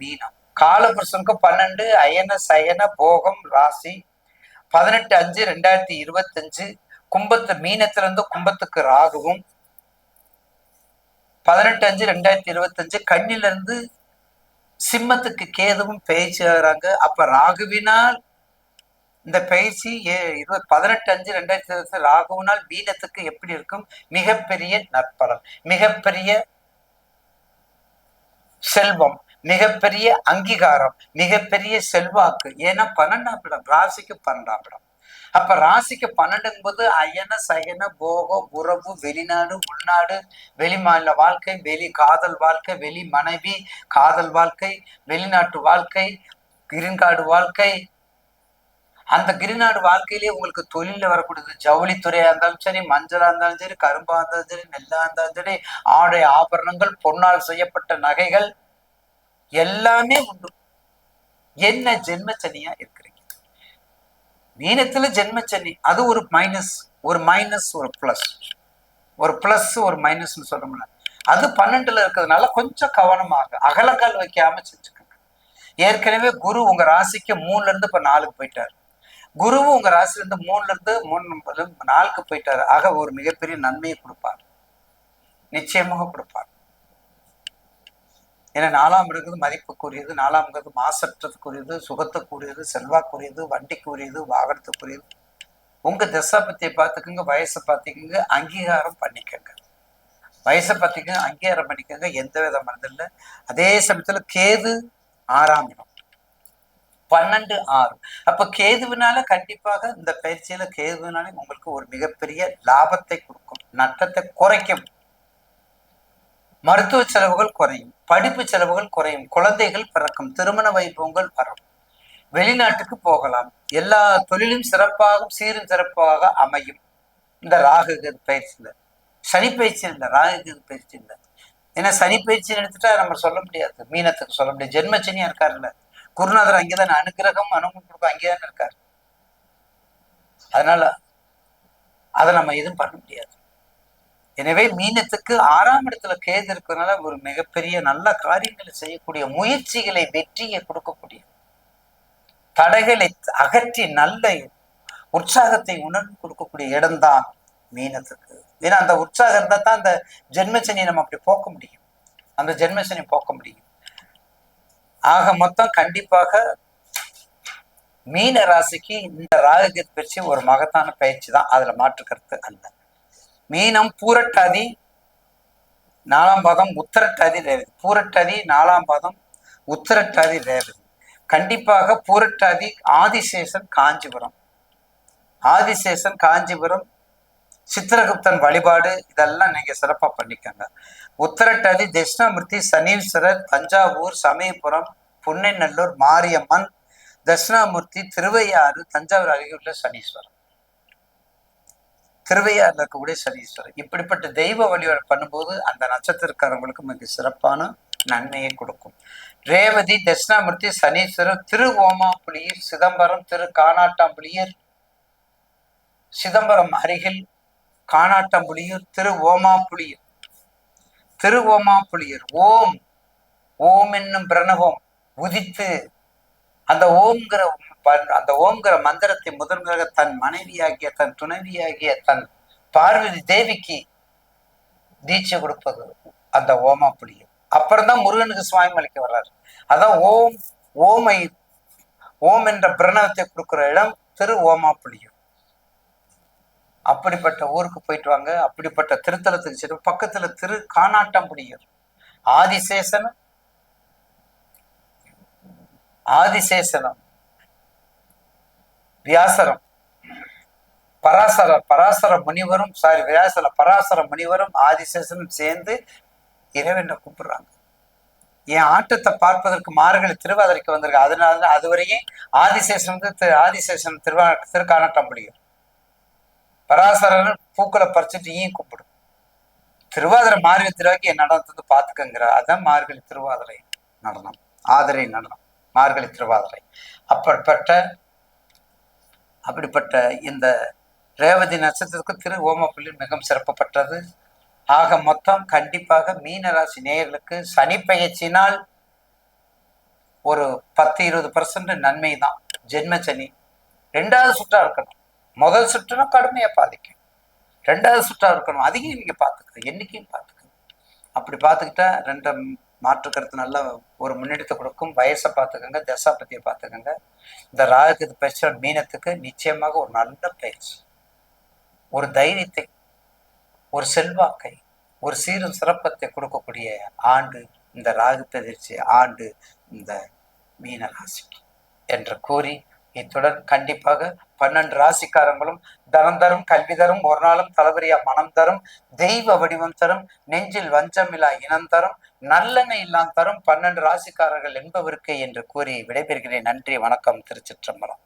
மீனம் காலபுருஷனுக்கு பன்னெண்டு அயன சயன போகம் ராசி. பதினெட்டு அஞ்சு ரெண்டாயிரத்தி இருபத்தஞ்சு. கும்பத்து மீனத்திலிருந்து கும்பத்துக்கு ராகுவும். பதினெட்டு அஞ்சு ரெண்டாயிரத்தி இருபத்தஞ்சு. கண்ணிலிருந்து சிம்மத்துக்கு கேதுவும் பயிற்சி ஆகிறாங்க. அப்ப ராகுவினால் இந்த பயிற்சி இருபது பதினெட்டு அஞ்சு ரெண்டாயிரத்தி இருபத்தி ராகுவினால் மீனத்துக்கு எப்படி இருக்கும்? மிகப்பெரிய நற்பலன் மிகப்பெரிய செல்வம். மிகப்பெரிய அங்கீகாரம் மிகப்பெரிய செல்வாக்கு. ஏன்னா பன்னெண்டாம் இடம் ராசிக்கு பன்னெண்டாம் இடம். அப்ப ராசிக்கு பன்னெண்டுங்கும் போது அயன சயன போகம் உறவு வெளிநாடு உள்நாடு வெளி மாநில வாழ்க்கை வெளி காதல் வாழ்க்கை வெளி மனைவி காதல் வாழ்க்கை வெளிநாட்டு வாழ்க்கை கிரீன்கார்டு வாழ்க்கை. அந்த கிரிநாடு வாழ்க்கையிலேயே உங்களுக்கு தொழிலில் வரக்கூடியது ஜவுளித்துறையா இருந்தாலும் சரி மஞ்சளா இருந்தாலும் சரி கரும்பா இருந்தாலும் சரி நெல்லா இருந்தாலும் சரி ஆடை ஆபரணங்கள் பொன்னால் செய்யப்பட்ட நகைகள் எல்லாமே உண்டு. என்ன ஜென்மச்சனியா இருக்கிறீங்க? மீனத்துல ஜென்மச்சனி அது ஒரு மைனஸ் ஒரு மைனஸ் ஒரு பிளஸ் ஒரு பிளஸ் ஒரு மைனஸ்னு சொல்றோம்ல. அது பன்னெண்டுல இருக்கிறதுனால கொஞ்சம் கவனமாக அகலக்கால் வைக்காம செஞ்சுக்கோங்க. ஏற்கனவே குரு உங்க ராசிக்கு மூணுல இருந்து இப்ப நாலுக்கு போயிட்டாரு. குருவும் உங்க ராசில இருந்து மூணுல இருந்து மூணு நாலுக்கு போயிட்டாரு. ஆக ஒரு மிகப்பெரிய நன்மையை கொடுப்பார். நிச்சயமாக கொடுப்பார். ஏன்னா நாலாம் இருக்கிறது மதிப்புக்குரியது நாலாம்ங்கிறது மாசற்றத்துக்குரியது சுகத்துக்குரியது செல்வாக்குரியது வண்டிக்குரியது வாகனத்துக்குரியது. உங்க திசை பத்தியை பார்த்துக்கோங்க வயசை பார்த்துக்குங்க அங்கீகாரம் பண்ணிக்கோங்க. வயசை பார்த்துக்கோங்க அங்கீகாரம் பண்ணிக்கோங்க எந்த விதமானது இல்லை அதே சமயத்தில் கேது ஆறாம் இடம். பன்னெண்டு ஆறு. அப்ப கேதுவினால கண்டிப்பாக இந்த பயிற்சியில கேதுவினாலே உங்களுக்கு ஒரு மிகப்பெரிய லாபத்தை கொடுக்கும் நட்டத்தை குறைக்கும். மருத்துவ செலவுகள் குறையும் படிப்பு செலவுகள் குறையும் குழந்தைகள் பிறக்கும் திருமண வைபவங்கள் வரும். வெளிநாட்டுக்கு போகலாம். எல்லா தொழிலும் சிறப்பாகவும் சீரும் சிறப்பாக அமையும். இந்த ராகு பயிற்சியில். சனி பயிற்சி இல்லை ராகு பயிற்சி இல்லை. ஏன்னா சனி பயிற்சி எடுத்துட்டா நம்ம சொல்ல முடியாது. மீனத்துக்கு சொல்ல முடியாது. ஜென்மச்சனியா இருக்காருல்ல. குருநாதர் அங்கேதான் அனுகிரகம் அனுமதி கொடுக்கும் அங்கேதான் இருக்காரு. அதனால அதை நம்ம எதுவும் பண்ண முடியாது. எனவே மீனத்துக்கு ஆறாம் இடத்துல கேது இருக்கிறதுனால ஒரு மிகப்பெரிய நல்ல காரியங்களை செய்யக்கூடிய முயற்சிகளை வெற்றியை கொடுக்கக்கூடிய தடைகளை அகற்றி நல்ல உற்சாகத்தை உணர்ந்து கொடுக்கக்கூடிய இடம்தான் மீனத்துக்கு. ஏன்னா அந்த உற்சாகம் இருந்தால் தான் அந்த ஜென்மசனியை நம்ம அப்படி போக்க முடியும். அந்த ஜென்மசனியை போக்க முடியும். ஆக மொத்தம் கண்டிப்பாக மீன ராசிக்கு இந்த ராகத்தை பயிற்சி ஒரு மகத்தான பயிற்சி தான் அதுல மாற்று கருத்து அல்ல. மீனம் பூரட்டாதி நாலாம் பாதம் உத்தரட்டாதி ரேவதி பூரட்டாதி நாலாம் பாதம் உத்தரட்டாதி ரேவதி கண்டிப்பாக பூரட்டாதி ஆதிசேஷன் காஞ்சிபுரம். ஆதிசேஷன் காஞ்சிபுரம் சித்திரகுப்தன் வழிபாடு இதெல்லாம் நீங்க சிறப்பா பண்ணிக்கோங்க. உத்தரட்டாதி தட்சிணாமூர்த்தி சனீஸ்வரர் தஞ்சாவூர் சமயபுரம் புன்னைநல்லூர் மாரியம்மன் தட்சிணாமூர்த்தி திருவையாறு தஞ்சாவூர் அருகே உள்ள சனீஸ்வரன் திருவையாறுல இருக்கக்கூடிய சனீஸ்வரர். இப்படிப்பட்ட தெய்வ வழிபாடு பண்ணும்போது அந்த நட்சத்திரக்காரங்களுக்கு மிக சிறப்பான நன்மையை கொடுக்கும். ரேவதி தட்சிணாமூர்த்தி சனீஸ்வரர் திரு ஓமாப்புலியர் சிதம்பரம் திரு காணாட்டாம்புலியர் சிதம்பரம் அருகில் காணாட்டம்புலியூர் திரு ஓமாப்புலியூர் திரு ஓமாப்புலியூர் ஓம். ஓம் என்னும் பிரணவம் உதித்து அந்த ஓம்ங்கிற அந்த ஓம்கிற மந்திரத்தை முதன்முதலாக தன் மனைவியாகிய தன் துணைவியாகிய தன் பார்வதி தேவிக்கு தீட்சை கொடுப்பது அந்த ஓமா புளியும். அப்புறம் தான் முருகனுக்கு சுவாமி அளிக்க வர்றாரு. அதான் ஓம் ஓமை ஓம் என்ற பிரணவத்தை கொடுக்கிற இடம் திரு ஓமா புளியும். அப்படிப்பட்ட ஊருக்கு போயிட்டு வாங்க. அப்படிப்பட்ட திருத்தலத்துக்கு சென்று பக்கத்துல திரு காணாட்டம்புடியர் ஆதிசேஷனம். ஆதிசேஷனம். வியாசரம் பராசர பராசர முனிவரும் சாரி வியாசர பராசர முனிவரும் ஆதிசேஷனும் சேர்ந்து இறைவனை கூப்பிடுறாங்க என் ஆட்டத்தை பார்ப்பதற்கு மார்கழி திருவாதிரைக்கு வந்திருக்கு. அதனால அதுவரையும் ஆதிசேஷன் வந்து திரு ஆதிசேஷன் திருவா திருக்காணட்டம்புடியர் பராசரர் பூக்களை பறிச்சுட்டு ஈயும் கூப்பிடும் திருவாதிரை மார்கழி திருவாக்கி என் நடனத்தை பார்த்துக்கங்கிறார் அதான் மார்கழி திருவாதிரை நடனம். ஆதிரை நடனம். மார்கழி திருவாதிரை. அப்படிப்பட்ட அப்படிப்பட்ட இந்த ரேவதி நட்சத்திரத்துக்கு திரு ஓமப்புள்ளி மிகவும் சிறப்புப்பட்டது ஆக மொத்தம் கண்டிப்பாக மீனராசி நேயர்களுக்கு சனி பயிற்சினால் ஒரு பத்து இருபது பர்சன்ட் நன்மை தான். ஜென்ம சனி. ரெண்டாவது சுற்றா இருக்கணும். முதல் சுற்றுனா கடுமையா பாதிக்கும். ரெண்டாவது சுற்றா இருக்கணும். அதையும் நீங்க பார்த்துக்கணும். என்னைக்கும் பார்த்துக்கணும். அப்படி பார்த்துக்கிட்டா ரெண்டு மாற்றுக்கிறது நல்ல ஒரு முன்னெடுத்து கொடுக்கும். வயசை பார்த்துக்கோங்க தசாபதியை பார்த்துக்கோங்க. இந்த ராகுக்கு பயிற்சி மீனத்துக்கு நிச்சயமாக ஒரு நல்ல பயிற்சி. ஒரு தைரியத்தை ஒரு செல்வாக்கை ஒரு சீரும் சிறப்பத்தை கொடுக்கக்கூடிய ஆண்டு இந்த ராகு பயிற்சி ஆண்டு இந்த மீன ராசிக்கு என்று கூறி இத்துடன் கண்டிப்பாக பன்னெண்டு ராசிக்காரங்களும் தனம் தரும் கல்வி தரும் ஒரு நாளும் தளபதியா மனம் தரும் தெய்வ வடிவம் தரும் நெஞ்சில் வஞ்சமில்லா இனம் தரும் நல்லெண்ணெய் இல்லாம் தரும் பன்னெண்டு ராசிக்காரர்கள் என்பவருக்கு என்று கூறி விடைபெறுகிறேன். நன்றி வணக்கம் திருச்சிற்றம்பலம்.